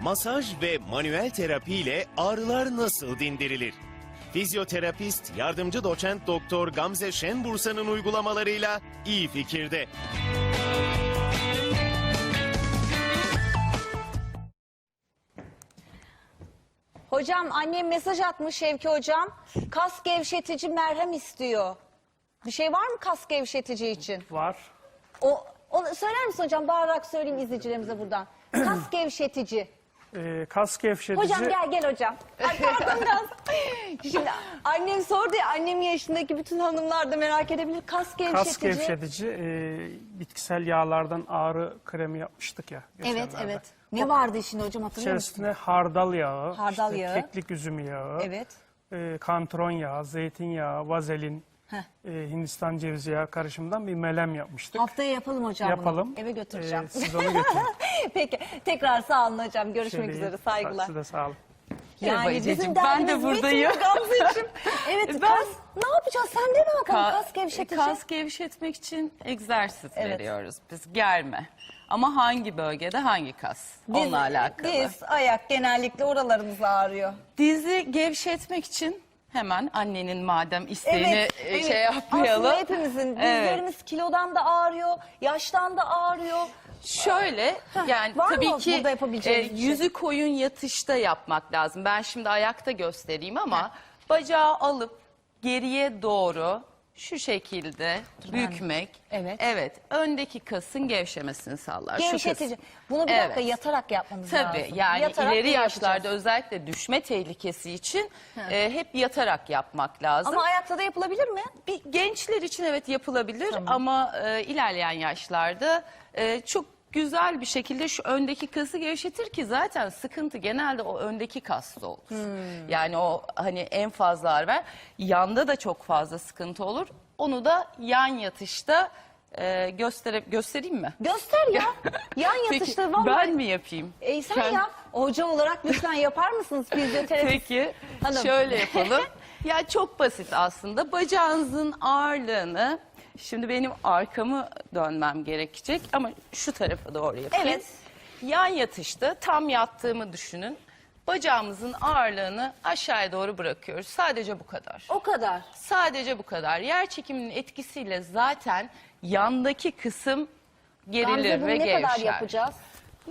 Masaj ve manuel terapi ile ağrılar nasıl dindirilir? Fizyoterapist, yardımcı doçent doktor Gamze Şenbursa'nın uygulamalarıyla iyi fikirde. Hocam annem mesaj atmış Şevki hocam. Kas gevşetici merhem istiyor. Bir şey var mı kas gevşetici için? Var. O, onu söyler misin hocam? Bağırarak söyleyeyim izleyicilerimize buradan. Kas gevşetici. Ee, kas gevşetici. Hocam gel gel hocam. Ay pardon biraz. Şimdi annem sordu ya annemin yaşındaki bütün hanımlar da merak edebilir. Kas gevşetici. Kas gevşetici e, bitkisel yağlardan ağrı kremi yapmıştık ya. Evet geçenlerde. evet. Ne vardı şimdi hocam hatırlıyor musun? İçerisine hardal yağı, Hardal işte yağı. keklik üzümü yağı, Evet. e, kantron yağı, zeytinyağı, vazelin. E, Hindistan cevizi yağı karışımından bir melem yapmıştık. Haftaya yapalım hocam Yapalım. bunu. Eve götüreceğim. Ee, siz onu götürün. Peki tekrar sağ olun hocam. Görüşmek Şöyle üzere saygılar. Size de sağ olun. Bizim ben de derdimiz buradayım. Gamzeciğim. evet Ben- kas ne yapacağız? Sen de ne yapalım? Ka- kas gevşetici. Kas gevşetmek için egzersiz Evet. veriyoruz biz. Germe. Ama hangi bölgede hangi kas? Diz- Onunla alakalı. Diz, ayak genellikle oralarımız ağrıyor. Dizi gevşetmek için hemen annenin madem isteğini Evet, e, evet. şey yapmayalım. Aslında hepimizin Evet. dizlerimiz kilodan da ağrıyor, yaştan da ağrıyor. Şöyle yani var tabii ki e, şey? yüzü koyun yatışta yapmak lazım. Ben şimdi ayakta göstereyim ama bacağı alıp geriye doğru şu şekilde bükmek. Evet. Evet. Öndeki kasın gevşemesini sağlar. Şu. Gevşetici. Bunu bir dakika Evet. yatarak yapmamız lazım. Tabii yani Yatarak ileri bunu yaşlarda yapacağız. özellikle düşme tehlikesi için e, hep yatarak yapmak lazım. Ama ayakta da yapılabilir mi? bir gençler için evet yapılabilir ama e, ilerleyen yaşlarda e, çok güzel bir şekilde şu öndeki kası gevşetir ki zaten sıkıntı genelde o öndeki kasta olur. Hmm. Yani o hani en fazla ağrı ver. Yanda da çok fazla sıkıntı olur. Onu da yan yatışta e, göstere göstereyim mi? Göster ya. Yan yatışta Peki, vallahi. ben mi yapayım? E sen Sen- yap. Hoca olarak lütfen yapar mısınız fizyoterapist? Peki Hanım. şöyle yapalım. ya çok basit aslında. Bacağınızın ağırlığını şimdi benim arkamı dönmem gerekecek ama şu tarafa doğru yapayım. Evet. Yan yatışta tam yattığımı düşünün. Bacağımızın ağırlığını aşağıya doğru bırakıyoruz. Sadece bu kadar. O kadar. Sadece bu kadar. Yer çekiminin etkisiyle zaten yandaki kısım gerilir Gamze bunu ve ne gevşer. kadar yapacağız?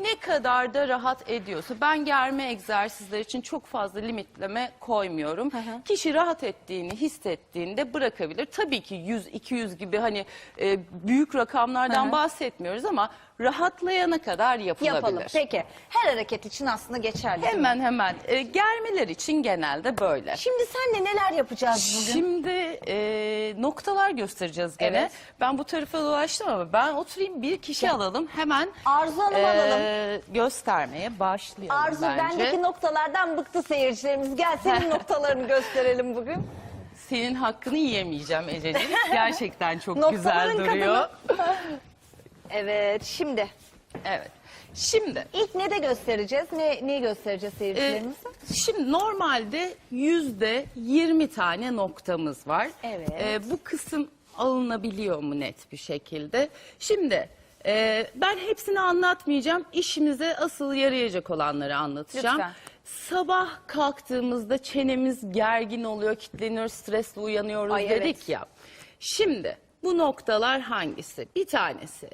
Ne kadar da rahat ediyorsa ben germe egzersizleri için çok fazla limitleme koymuyorum. Kişi rahat ettiğini hissettiğinde bırakabilir. Tabii ki 100-200 gibi hani e, büyük rakamlardan Hı hı. bahsetmiyoruz ama rahatlayana kadar yapılabilir. Yapalım. Peki. Her hareket için aslında geçerli. değil mi? Hemen hemen e, germeler için genelde böyle. Şimdi senle neler yapacağız bugün? Şimdi e, noktalar göstereceğiz gene. Evet. Ben bu tarafa dolaştım ama ben oturayım bir kişi alalım hemen Arzu Hanım e, alalım. göstermeye başlayalım Arzu bence. bendeki noktalardan bıktı seyircilerimiz. Gel senin noktalarını gösterelim bugün. Senin hakkını yiyemeyeceğim Ececiğim. Gerçekten çok güzel Noktaların duruyor. Evet şimdi Evet. Şimdi ilk ne de göstereceğiz? Ne, neyi göstereceğiz e, seyircilerimize? şimdi normalde yüzde 20 tane noktamız var. Evet. E, bu kısım alınabiliyor mu net bir şekilde? Şimdi e, ben hepsini anlatmayacağım. İşimize asıl yarayacak olanları anlatacağım. Lütfen. Sabah kalktığımızda çenemiz gergin oluyor, kilitleniyor, stresle uyanıyoruz Ay, dedik evet. ya. Şimdi bu noktalar hangisi? Bir tanesi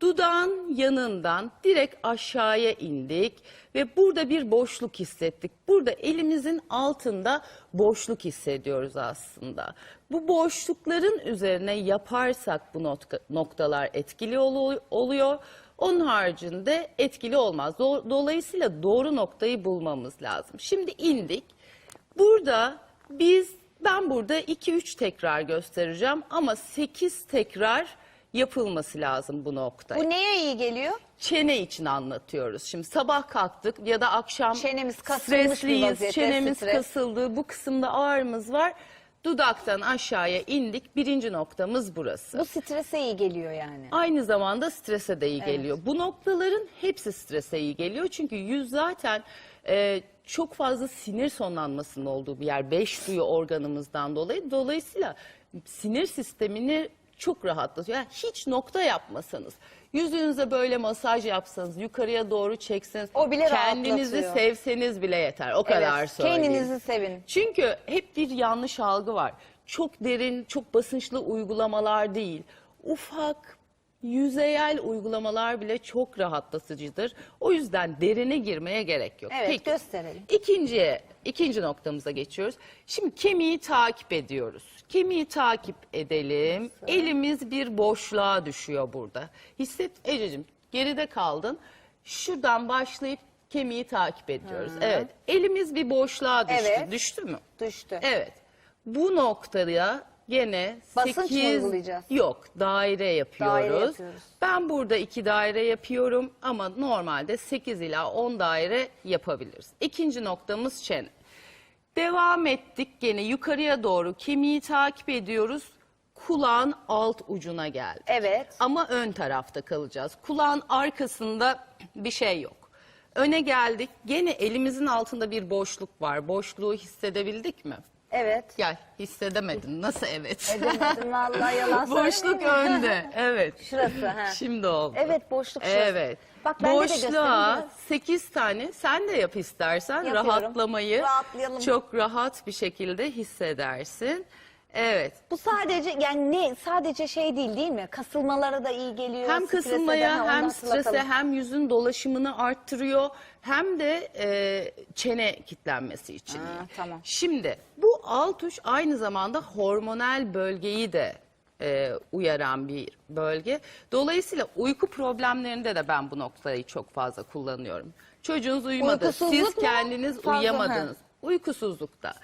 dudağın yanından direkt aşağıya indik ve burada bir boşluk hissettik. Burada elimizin altında boşluk hissediyoruz aslında. Bu boşlukların üzerine yaparsak bu nokta- noktalar etkili olu- oluyor. Onun haricinde etkili olmaz. Do- Dolayısıyla doğru noktayı bulmamız lazım. Şimdi indik. Burada biz ben burada 2-3 tekrar göstereceğim ama 8 tekrar yapılması lazım bu noktaya. Bu neye iyi geliyor? Çene için anlatıyoruz. Şimdi sabah kalktık ya da akşam Çenemiz kasılmış bir stresliyiz, vaziyette, çenemiz stres. kasıldı, bu kısımda ağrımız var. Dudaktan aşağıya indik. Birinci noktamız burası. Bu strese iyi geliyor yani. Aynı zamanda strese de iyi geliyor. Bu noktaların hepsi strese iyi geliyor. Çünkü yüz zaten e, çok fazla sinir sonlanmasının olduğu bir yer. Beş duyu organımızdan dolayı. Dolayısıyla sinir sistemini çok rahatlatıyor. Yani hiç nokta yapmasanız, yüzünüze böyle masaj yapsanız, yukarıya doğru çekseniz, O bile kendinizi rahatlatıyor. sevseniz bile yeter. O kadar Evet, söyleyeyim. Kendinizi sevin. Çünkü hep bir yanlış algı var. Çok derin, çok basınçlı uygulamalar değil. Ufak, yüzeyel uygulamalar bile çok rahatlatıcıdır. O yüzden derine girmeye gerek yok. Evet, gösterelim. İkinciye, ikinci noktamıza geçiyoruz. Şimdi kemiği takip ediyoruz. Kemiği takip edelim. Elimiz bir boşluğa düşüyor burada. Hisset Ececiğim geride kaldın. Şuradan başlayıp kemiği takip ediyoruz. Evet. Elimiz bir boşluğa düştü. Evet. Düştü mü? Düştü. Evet. Bu noktaya gene Basınç mı 8 uygulayacağız? Yok, daire yapıyoruz. Daire yapıyoruz. Ben burada iki daire yapıyorum ama normalde 8 ila 10 daire yapabiliriz. İkinci noktamız çene. Devam ettik gene yukarıya doğru kemiği takip ediyoruz. Kulağın alt ucuna geldi. Evet. Ama ön tarafta kalacağız. Kulağın arkasında bir şey yok. Öne geldik. Gene elimizin altında bir boşluk var. Boşluğu hissedebildik mi? Evet. Gel hissedemedin. Nasıl evet? Edemedim vallahi yalan Boşluk söylemeyeyim. önde. Evet. Şurası. Ha. Şimdi oldu. Evet boşluk şurası. Evet. Bak ben de göstereyim Boşluğa biraz. 8 tane sen de yap istersen Yapıyorum. rahatlamayı Rahatlayalım. çok rahat bir şekilde hissedersin. Evet. Bu sadece yani ne sadece şey değil değil mi? Kasılmalara da iyi geliyor. Hem strese de, kasılmaya ondan hem strese hatırlatalım. hem yüzün dolaşımını arttırıyor hem de e, çene kitlenmesi için. Ha, tamam. Şimdi bu alt uç aynı zamanda hormonal bölgeyi de e, uyaran bir bölge. Dolayısıyla uyku problemlerinde de ben bu noktayı çok fazla kullanıyorum. Çocuğunuz uyumadı, siz kendiniz Fazla, uyuyamadınız. Uykusuzlukta.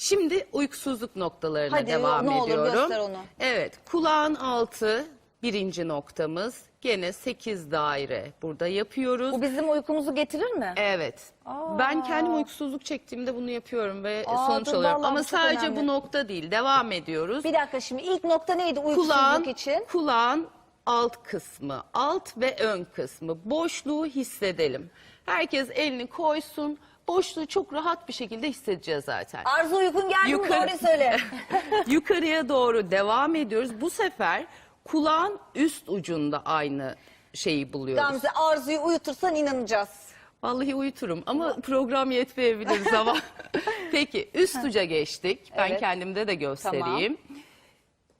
Şimdi uykusuzluk noktalarına Hadi, devam ne olur ediyorum. göster onu. Evet, kulağın altı birinci noktamız. Gene 8 daire burada yapıyoruz. Bu bizim uykumuzu getirir mi? Evet. Ben kendim uykusuzluk çektiğimde bunu yapıyorum ve Aa, sonuç dur, alıyorum. vallahi Ama bu çok sadece önemli. bu nokta değil. Devam ediyoruz. Bir dakika şimdi ilk nokta neydi uykusuzluk kulağın, için? kulağın alt kısmı, alt ve ön kısmı. Boşluğu hissedelim. Herkes elini koysun. Boşluğu çok rahat bir şekilde hissedeceğiz zaten. Arzu uykun geldi mi Yukarı- doğruyu söyle. Yukarıya doğru devam ediyoruz. Bu sefer kulağın üst ucunda aynı şeyi buluyoruz. Gamze Arzu'yu uyutursan inanacağız. Vallahi uyuturum ama program yetmeyebilir zaman. Peki üst uca geçtik. Ben Evet. kendimde de göstereyim.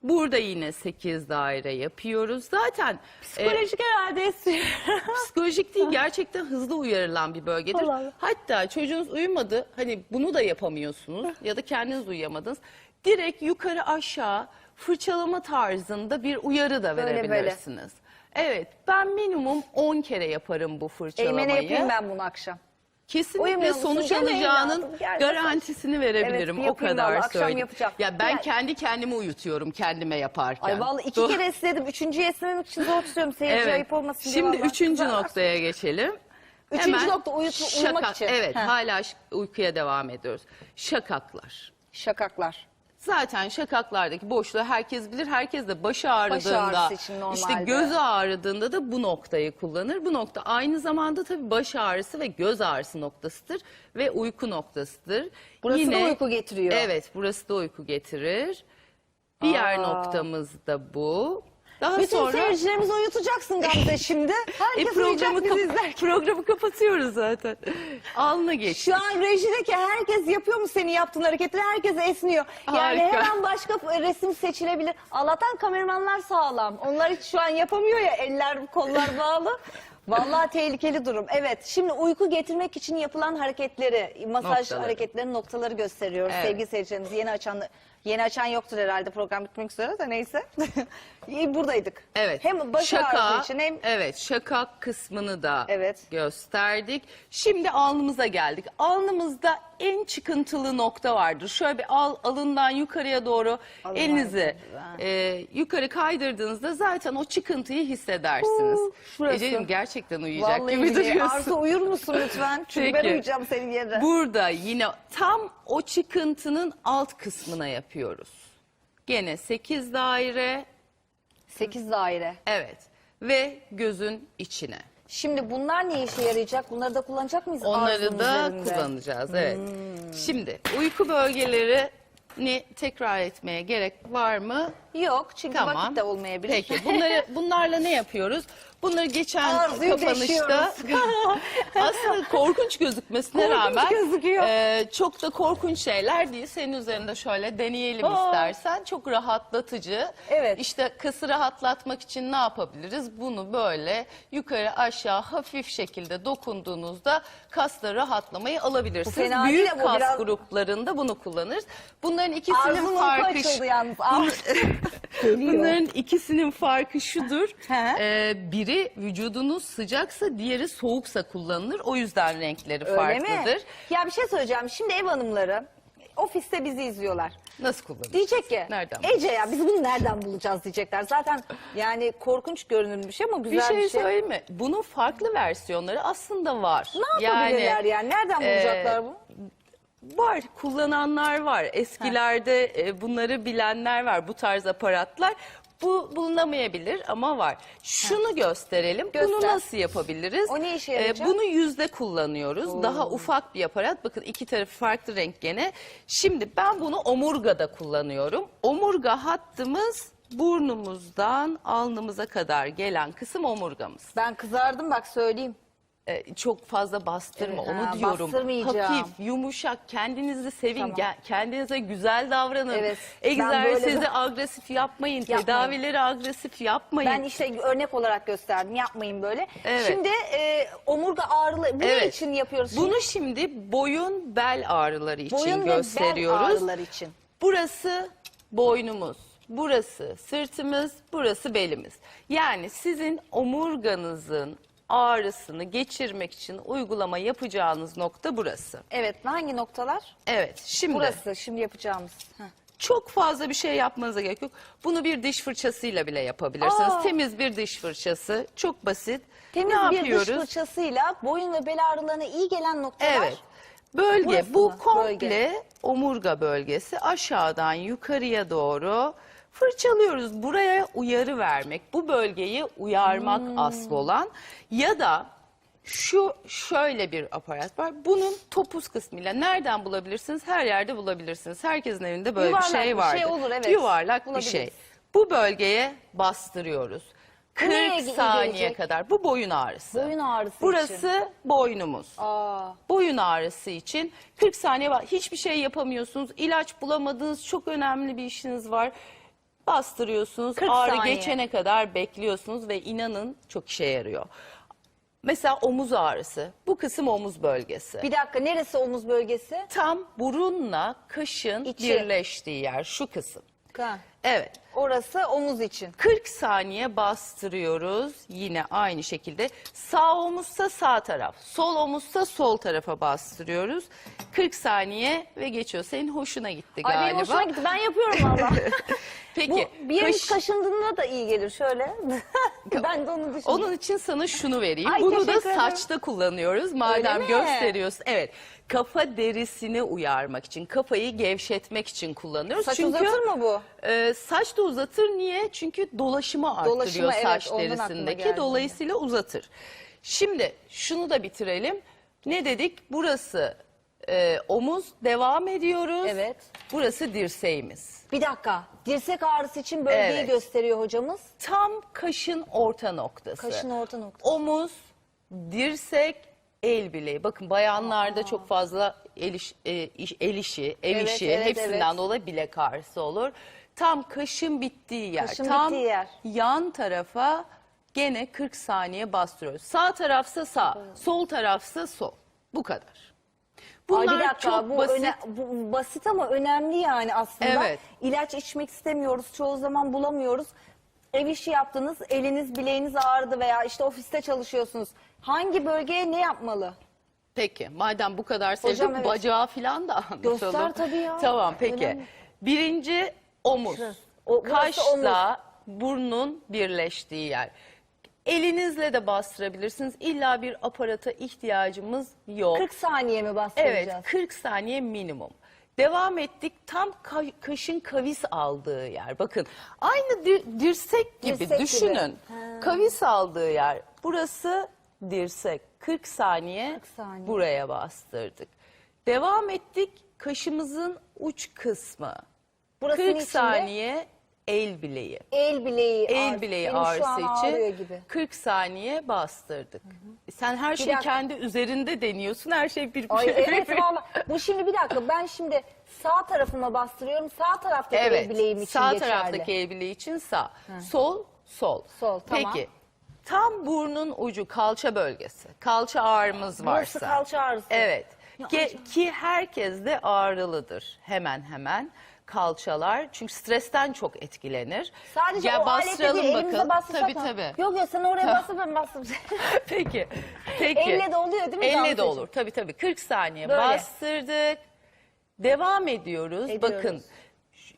Burada yine 8 daire yapıyoruz. Zaten e, Psikolojik herhalde psikolojik değil gerçekten hızlı uyarılan bir bölgedir. Allah Allah. Hatta çocuğunuz uyumadı hani bunu da yapamıyorsunuz ya da kendiniz uyuyamadınız. Direkt yukarı aşağı fırçalama tarzında bir uyarı da Böyle böyle. verebilirsiniz. Evet ben minimum 10 kere yaparım bu fırçalamayı. Eymene yapayım ben bunu akşam. Kesinlikle Uyumuyor musun? sonuç Gel alacağının evladım, gel garantisini verebilirim. Evet, o yapayım kadar vallahi, akşam söyleyeyim. yapacağım. Ya ben Yani- kendi kendimi uyutuyorum kendime yaparken. Ay vallahi iki Do- kere esnedim. Üçüncüye esnemek için zor tutuyorum. Seyirci Evet. ayıp olmasın diye Şimdi vallahi. üçüncü noktaya geçelim. Üçüncü nokta uyutma- uyumak için. Evet Heh. hala ş- uykuya devam ediyoruz. Şakaklar. Şakaklar. Zaten şakaklardaki boşluğu herkes bilir. Herkes de başı ağrıdığında, işte gözü ağrıdığında da bu noktayı kullanır. Bu nokta aynı zamanda tabii baş ağrısı ve göz ağrısı noktasıdır ve uyku noktasıdır. Burası da uyku getiriyor. Evet, burası da uyku getirir. Diğer Aa. noktamız da bu. Daha Bütün sonra seyircilerimizi uyutacaksın Gamze şimdi. e, Herkes programı, uyuyacak bizi izler. programı kapatıyoruz zaten. Alnına geç. Şu an rejideki herkes yapıyor mu senin yaptığın hareketleri? Herkes esniyor. Yani Harika. her an başka resim seçilebilir. Allah'tan kameramanlar sağlam. Onlar hiç şu an yapamıyor ya eller kollar bağlı. Vallahi tehlikeli durum. Evet şimdi uyku getirmek için yapılan hareketleri, masaj Noktaları. hareketlerinin noktaları gösteriyoruz. Evet. Sevgili seyircilerimiz yeni açan yeni açan yoktur herhalde program bitmek üzere de neyse. İyi buradaydık. Evet. Hem baş Şaka, ağrısı için hem Evet şakak kısmını da Evet. gösterdik. Şimdi alnımıza geldik. Alnımızda en çıkıntılı nokta vardır. Şöyle bir al, alından yukarıya doğru Alın elinizi e, yukarı kaydırdığınızda zaten o çıkıntıyı hissedersiniz. Huu, şurası. Ececiğim gerçekten uyuyacak Vallahi gibi billahi. duruyorsun. Arzu uyur musun lütfen? Çünkü ben Peki. uyuyacağım senin yerine. Burada yine tam o çıkıntının alt kısmına yapıyoruz. Gene 8 daire. 8 daire. Evet. Ve gözün içine. Şimdi bunlar ne işe yarayacak? Bunları da kullanacak mıyız? Onları da üzerinde? kullanacağız. Evet. Şimdi uyku bölgeleri ni tekrar etmeye gerek var mı? Yok çünkü Tamam. vakit de olmayabilir. Peki bunları bunlarla ne yapıyoruz? Bunları geçen Arzuyu kapanışta aslında korkunç gözükmesine Korkunç rağmen gözüküyor. e, çok da korkunç şeyler değil. Senin üzerinde şöyle deneyelim Aa. istersen. Çok rahatlatıcı. Evet. İşte kası rahatlatmak için ne yapabiliriz? Bunu böyle yukarı aşağı hafif şekilde dokunduğunuzda kasla rahatlamayı alabilirsiniz. fena değil Büyük kas biraz- gruplarında bunu kullanırız. Bunların ikisinin Arzunun farkı açıldı yalnız. Bunların ikisinin farkı şudur. He. Ee, biri vücudunuz sıcaksa diğeri soğuksa kullanılır. O yüzden renkleri Öyle farklıdır. mi? Ya bir şey söyleyeceğim. Şimdi ev hanımları ofiste bizi izliyorlar. Nasıl kullanılır? Diyecek ki Nereden Ece ya biz bunu nereden bulacağız diyecekler. Zaten yani korkunç görünür bir şey ama bir güzel şey, bir şey. söyleyeyim mi? Bunun farklı versiyonları aslında var. Ne yapabilirler yani? Nereden e, bulacaklar bu? Var, kullananlar var. Eskilerde e, bunları bilenler var, bu tarz aparatlar. Bu bulunamayabilir ama var. Şunu gösterelim. Bunu Göster. nasıl yapabiliriz? O ne işe yarayacak? bunu yüzde kullanıyoruz. Daha ufak bir aparat. Bakın iki tarafı farklı renk gene. Şimdi ben bunu omurgada kullanıyorum. Omurga hattımız burnumuzdan alnımıza kadar gelen kısım omurgamız. Ben kızardım bak söyleyeyim. E, çok fazla bastırma Evet, ha, onu diyorum. bastırmayacağım. Hafif, yumuşak, kendinizi sevin, Tamam. ge- kendinize güzel davranın. Evet, Egzersizi böyle- agresif yapmayın, Yapmayın. tedavileri agresif yapmayın. Ben işte örnek olarak gösterdim. Yapmayın böyle. Evet. Şimdi e, omurga ağrıları bunun Evet. için yapıyoruz. Şimdi Bunu şimdi boyun, bel ağrıları için boyun ve bel gösteriyoruz. ağrıları için. Burası boynumuz, burası sırtımız, burası belimiz. Yani sizin omurganızın ağrısını geçirmek için uygulama yapacağınız nokta burası. Evet hangi noktalar? Evet, şimdi Burası şimdi yapacağımız. Heh. Çok fazla bir şey yapmanıza gerek yok. Bunu bir diş fırçasıyla bile yapabilirsiniz. Aa. Temiz bir diş fırçası. Çok basit. Temiz ne bir yapıyoruz? dış fırçasıyla boyun ve bel ağrılarına iyi gelen noktalar. Evet. Bölge Burası bu mı? komple Bölge. omurga bölgesi aşağıdan yukarıya doğru fırçalıyoruz. Buraya uyarı vermek, bu bölgeyi uyarmak Hmm. asıl olan ya da şu şöyle bir aparat var. Bunun topuz kısmıyla nereden bulabilirsiniz? Her yerde bulabilirsiniz. Herkesin evinde böyle Yuvarlak bir şey bir var. şey olur, evet. Yuvarlak bir şey. Bu bölgeye bastırıyoruz. Bu nereye 40 iyi saniye gelecek? kadar. Bu boyun ağrısı. Boyun ağrısı Burası için. boynumuz. Aa, Boyun ağrısı için 40 saniye var. Hiçbir şey yapamıyorsunuz. İlaç bulamadınız. Çok önemli bir işiniz var. Bastırıyorsunuz. 40 ağrı saniye. geçene kadar bekliyorsunuz ve inanın çok işe yarıyor. Mesela omuz ağrısı. Bu kısım omuz bölgesi. bir dakika neresi omuz bölgesi? Tam burunla kaşın İçi. birleştiği yer şu kısım. Ha. Evet. Orası omuz için. 40 saniye bastırıyoruz. Yine aynı şekilde sağ omuzsa sağ taraf, sol omuzsa sol tarafa bastırıyoruz. 40 saniye ve geçiyor. Senin hoşuna gitti Ay galiba. benim hoşuma gitti. Ben yapıyorum valla. Peki. Bu bir kaş- kaşındığında da iyi gelir şöyle. ben de onu düşündüm. Onun için sana şunu vereyim. Ay, Bunu da teşekkür ederim. saçta kullanıyoruz. Madem mi? gösteriyorsun. Evet. Kafa derisini uyarmak için, kafayı gevşetmek için kullanıyoruz. Saç Çünkü uzatır mı bu? e, saç da uzatır. Niye? Çünkü dolaşımı arttırıyor Dolaşımı, evet, saç ondan aklıma derisindeki. geldi. Dolayısıyla uzatır. Şimdi şunu da bitirelim. Ne dedik? Burası e, omuz devam ediyoruz. Evet. Burası dirseğimiz. Bir dakika. Dirsek ağrısı için bölgeyi Evet. gösteriyor hocamız. Tam kaşın orta noktası. Kaşın orta noktası. Omuz, dirsek, el bileği. Bakın bayanlarda çok fazla el, iş- e, iş- el işi, el Evet, işi evet, hepsinden evet. dolayı bilek ağrısı olur. Tam kaşın bittiği yer. Kaşın tam bittiği yer. yan tarafa gene 40 saniye bastırıyoruz. Sağ tarafsa sağ, sol tarafsa sol. Bu kadar. Bunlar Ay bir dakika çok bu, basit. öne- bu basit ama önemli yani aslında. Evet. İlaç içmek istemiyoruz. Çoğu zaman bulamıyoruz. Ev işi yaptınız, eliniz bileğiniz ağrıdı veya işte ofiste çalışıyorsunuz. Hangi bölgeye ne yapmalı? Peki madem bu kadar sevdik Hocam, evet. bacağı falan da anlatalım. Göster tabii ya. Tamam peki. Önemli. Birinci omuz. O- Kaşla burnun birleştiği yer. Elinizle de bastırabilirsiniz. İlla bir aparata ihtiyacımız yok. 40 saniye mi evet bastıracağız? 40 saniye minimum. Devam ettik tam ka- kaşın kavis aldığı yer. Bakın aynı dir- dirsek gibi Dirsek gibi. düşünün. Ha. Kavis aldığı yer. Burası dirsek. 40 saniye, 40 saniye. buraya bastırdık. Devam ettik. Kaşımızın uç kısmı. Burası 40 içinde saniye el bileği. el bileği El ağrı- bileği Benim şu ağrısı an ağrıyor için gibi. 40 saniye bastırdık. Sen her şeyi dakika. kendi üzerinde deniyorsun. Her şey bir Ay evet valla. Bu şimdi bir dakika ben şimdi sağ tarafıma bastırıyorum. Sağ taraftaki el bileğim için Sağ geçerli. taraftaki el bileği için sağ. Sol, sol. Sol, tamam. Peki. Tam burnun ucu kalça bölgesi. Kalça ağrımız varsa. Burası kalça ağrısı. Evet. Acaba- ki herkes de ağrılıdır hemen hemen kalçalar. Çünkü stresten çok etkilenir. Sadece ya o alete değil elimize bastırsak Tabii mı? tabii. Yok yok sen oraya bastır ben bastım. Peki. Peki. Elle de oluyor değil mi Elle de Gamzeciğim? olur. Tabii tabii. 40 saniye Böyle. bastırdık. Devam ediyoruz. Ediyoruz. Bakın.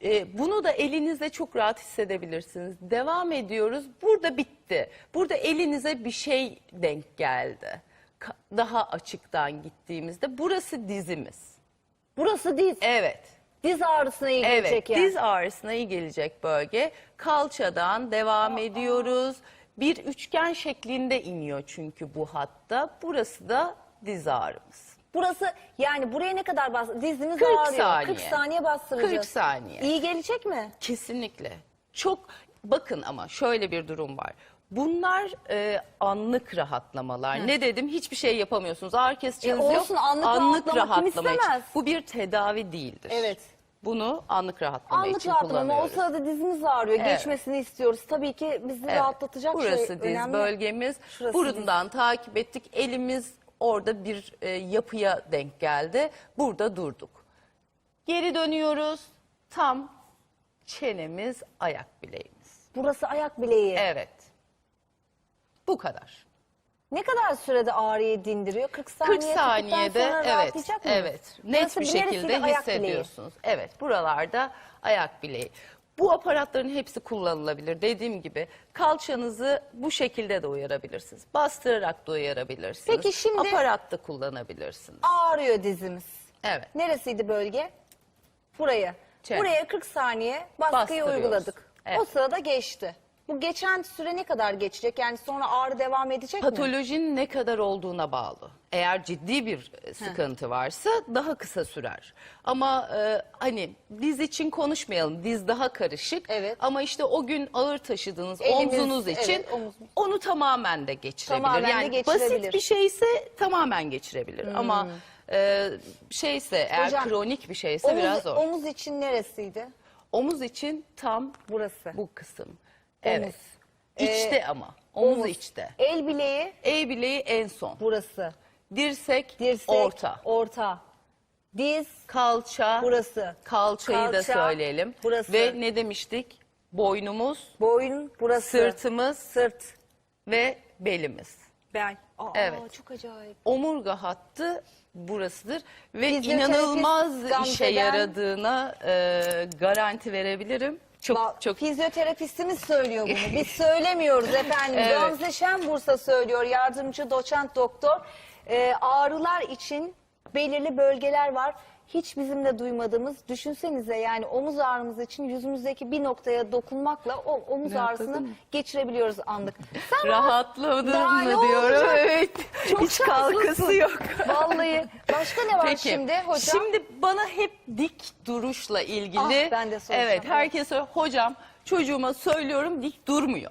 e, bunu da elinizle çok rahat hissedebilirsiniz. Devam ediyoruz. Burada bitti. Burada elinize bir şey denk geldi. Ka- Daha açıktan gittiğimizde burası dizimiz. Burası diz. Evet. Diz ağrısına iyi Evet, gelecek yani. diz ağrısına iyi gelecek bölge. Kalçadan devam ediyoruz. Bir üçgen şeklinde iniyor çünkü bu hatta. Burası da diz ağrımız. Burası yani buraya ne kadar bas dizimiz 40 ağrıyor. saniye. 40 saniye bastıracağız. 40 saniye. İyi gelecek mi? Kesinlikle. Çok bakın ama şöyle bir durum var. Bunlar e, anlık rahatlamalar. Ne dedim? Hiçbir şey yapamıyorsunuz. Ağrı kesiciniz E, yok. olsun, anlık rahatlama kim rahatlama için. istemez? Bu bir tedavi değildir. Evet. Bunu anlık rahatlama Anlık için rahatlama ama o kullanıyoruz. sırada dizimiz ağrıyor. Evet. Geçmesini istiyoruz. Tabii ki bizi Evet. rahatlatacak Burası şey diz önemli. bölgemiz. Şurası Burundan takip ettik. Elimiz orada bir e, yapıya denk geldi. Burada durduk. Geri dönüyoruz. Tam çenemiz, ayak bileğimiz. Burası ayak bileği. Evet. Bu kadar. Ne kadar sürede ağrıyı dindiriyor? 40 saniye 40 tuttuktan saniyede sonra evet evet net Burası bir şekilde hissediyorsunuz. Evet buralarda ayak bileği. Bu aparatların hepsi kullanılabilir. Dediğim gibi kalçanızı bu şekilde de uyarabilirsiniz. Bastırarak da uyarabilirsiniz. Peki şimdi- Aparat da kullanabilirsiniz. Ağrıyor dizimiz. Evet. Neresiydi bölge? Buraya. Çene. Buraya 40 saniye baskıyı Bastırıyoruz. uyguladık. Evet. O sırada geçti. Bu geçen süre ne kadar geçecek? Yani sonra ağrı devam edecek mi? Patolojinin ne kadar olduğuna bağlı. Eğer ciddi bir e, sıkıntı varsa daha kısa sürer. Ama e, hani diz için konuşmayalım. Diz daha karışık. Evet. Ama işte o gün ağır taşıdığınız Elimiz, omzunuz için evet, omuz. onu tamamen de geçirebilir. Tamamen de yani geçirebilir. Hmm. basit bir şeyse tamamen geçirebilir. Ama e, şeyse eğer Hocam, kronik bir şeyse omuz, biraz zor. omuz için neresiydi? Omuz için tam Burası. bu kısım. Evet. Ee, İçte ama. Omuz, Omuz. içte. El bileği El bileği en son. burası. Dirsek, Dirsek orta. Orta. Diz Kalça. burası. Kalçayı da Kalça, söyleyelim. burası. Ve ne demiştik? Boynumuz, Boyun burası. sırtımız Sırt. ve belimiz. Bel. Aa, Evet. Çok acayip. Omurga hattı burasıdır ve Fizyoterapist inanılmaz işe Gamze'den- yaradığına e, garanti verebilirim. Çok Ba- çok Fizyoterapistimiz söylüyor bunu. Biz söylemiyoruz efendim. Evet. Gamze Şenbursa söylüyor. Yardımcı doçent doktor. Ee, ağrılar için belirli bölgeler var. Hiç bizim de duymadığımız. Düşünsenize yani omuz ağrımız için yüzümüzdeki bir noktaya dokunmakla o omuz Rahatladın ağrısını mı? geçirebiliyoruz anlık. Sen ne mı diyorum. Hiç şanslısın. yok. Vallahi. Başka ne var Peki. şimdi hocam? Şimdi bana hep dik duruşla ilgili. Ah, ben de soracağım. Evet, herkes söylüyor. Hocam çocuğuma söylüyorum dik durmuyor.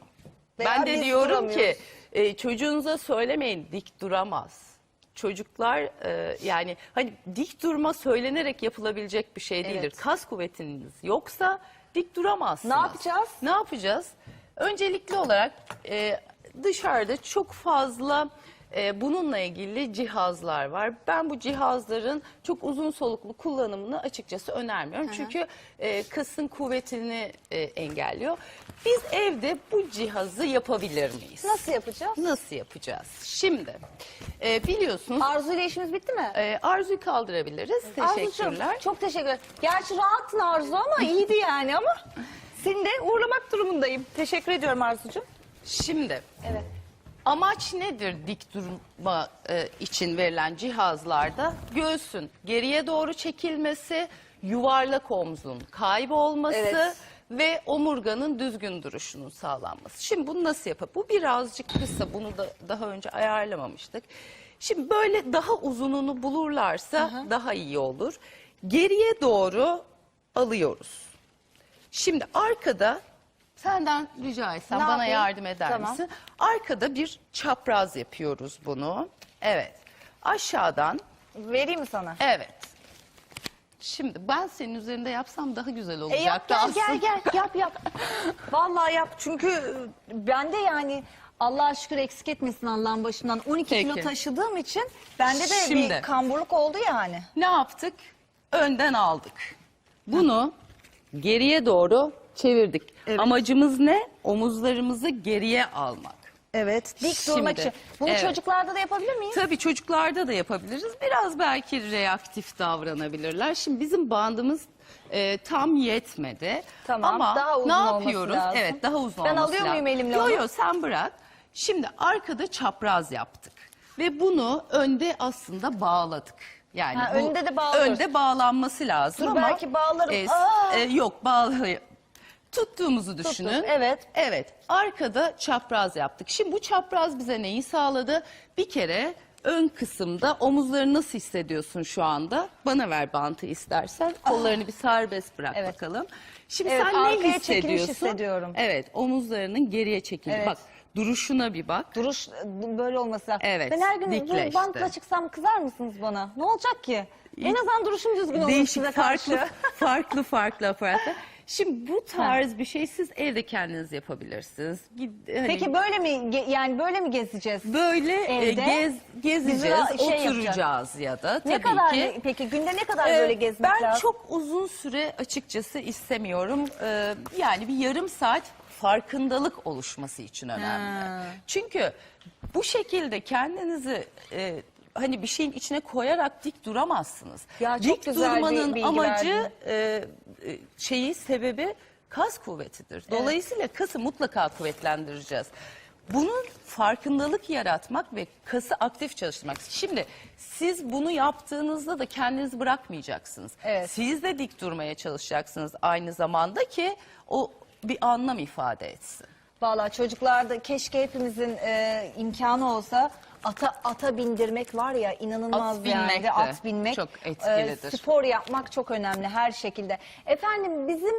Veya ben de biz diyorum ki e, çocuğunuza söylemeyin dik duramaz. Çocuklar e, yani hani dik durma söylenerek yapılabilecek bir şey değildir. Evet. Kas kuvvetiniz yoksa dik duramazsınız. Ne yapacağız? Ne yapacağız? Öncelikli olarak e, dışarıda çok fazla e, bununla ilgili cihazlar var. Ben bu cihazların çok uzun soluklu kullanımını açıkçası önermiyorum. Çünkü e, kasın kuvvetini e, engelliyor. Biz evde bu cihazı yapabilir miyiz? Nasıl yapacağız? Nasıl yapacağız? Şimdi e, biliyorsunuz Arzu ile işimiz bitti mi? e, arzuyu kaldırabiliriz. Arzucuğum, Teşekkürler. çok teşekkürler. Gerçi rahattın Arzu ama iyiydi yani ama seni de uğurlamak durumundayım. Teşekkür ediyorum Arzucuğum. Şimdi Evet. Amaç nedir dik durma e, için verilen cihazlarda? Göğsün geriye doğru çekilmesi, yuvarlak omzun kaybolması Evet. ve omurganın düzgün duruşunun sağlanması. Şimdi bunu nasıl yapalım? Bu birazcık kısa, bunu da daha önce ayarlamamıştık. Şimdi böyle daha uzununu bulurlarsa daha iyi olur. Geriye doğru alıyoruz. Şimdi arkada senden rica etsem Ne bana yapayım? yardım eder Tamam. misin? Arkada bir çapraz yapıyoruz bunu. Evet. Aşağıdan Vereyim mi sana? evet. Şimdi ben senin üzerinde yapsam daha güzel E olacaktı yap gel aslında. gel gel yap yap. Vallahi yap çünkü ben de yani Allah'a şükür eksik etmesin Allah'ın başından 12 kilo Peki. taşıdığım için bende de Şimdi. bir kamburluk oldu yani. Ne yaptık? Önden aldık. Bunu geriye doğru çevirdik. Evet. Amacımız ne? Omuzlarımızı geriye almak. Evet. Dik durmak Şimdi, için. Bunu evet. çocuklarda da yapabilir miyiz? Tabii çocuklarda da yapabiliriz. Biraz belki reaktif davranabilirler. Şimdi bizim bandımız e, tam yetmedi. Tamam, Ama daha uzun ne yapıyoruz? lazım. Evet daha uzun Ben olması alıyor lazım. muyum elimle Yo onu? yo sen bırak. Şimdi arkada çapraz yaptık. Ve bunu önde aslında bağladık. Yani Ha, bu önde de bağlıyoruz. Önde bağlanması lazım Dur, ama belki bağlarım. e, Aa! e, yok bağlı tuttuğumuzu düşünün. evet. Evet. Arkada çapraz yaptık. Şimdi bu çapraz bize neyi sağladı? Bir kere ön kısımda omuzları nasıl hissediyorsun şu anda? Bana ver bantı istersen. Kollarını bir serbest bırak Evet. bakalım. Şimdi Evet, sen ne çekilmiş hissediyorsun? hissediyorum. Evet, omuzlarının geriye çekildi. Evet. Bak, duruşuna bir bak. Duruş böyle olması lazım. Evet, Ben her gün dikleşti. bu bantla çıksam kızar mısınız bana? Ne olacak ki? En azından duruşum düzgün olur size karşı. farklı, farklı, farklı aparatlar. Şimdi bu tarz bir şey siz evde kendiniz yapabilirsiniz. Gid- hani Peki böyle mi ge- yani böyle mi gezeceğiz? böyle e, Evde gez, gezeceğiz, Biz şey oturacağız ya da tabii ne kadar ki. peki günde ne kadar Ee, böyle gezmek ben lazım? çok uzun süre açıkçası istemiyorum. Ee, yani bir yarım saat farkındalık oluşması için önemli. Çünkü bu şekilde kendinizi e, hani bir şeyin içine koyarak dik duramazsınız. Ya çok dik güzel durmanın amacı e, e, şeyi sebebi kas kuvvetidir. Dolayısıyla kası mutlaka kuvvetlendireceğiz. Bunun farkındalık yaratmak ve kası aktif çalıştırmak. Şimdi siz bunu yaptığınızda da kendinizi bırakmayacaksınız. Evet. Siz de dik durmaya çalışacaksınız aynı zamanda ki o bir anlam ifade etsin. Vallahi çocuklarda keşke hepimizin e, imkanı olsa ata ata bindirmek var ya inanılmaz At Ve de at binmek. çok etkilidir. e, spor yapmak çok önemli her şekilde. Efendim bizim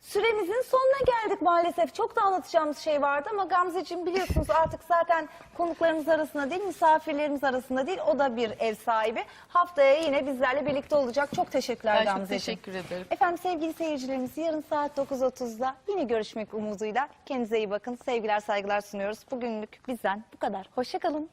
süremizin sonuna geldik maalesef. Çok da anlatacağımız şey vardı ama Gamzeciğim biliyorsunuz artık zaten konuklarımız arasında değil misafirlerimiz arasında değil o da bir ev sahibi. Haftaya yine bizlerle birlikte olacak. Çok teşekkürler Ben çok Gamzeciğim. teşekkür ederim. Efendim sevgili seyircilerimiz yarın saat 9.30'da yine görüşmek umuduyla. Kendinize iyi bakın. Sevgiler saygılar sunuyoruz. Bugünlük bizden bu kadar. Hoşçakalın.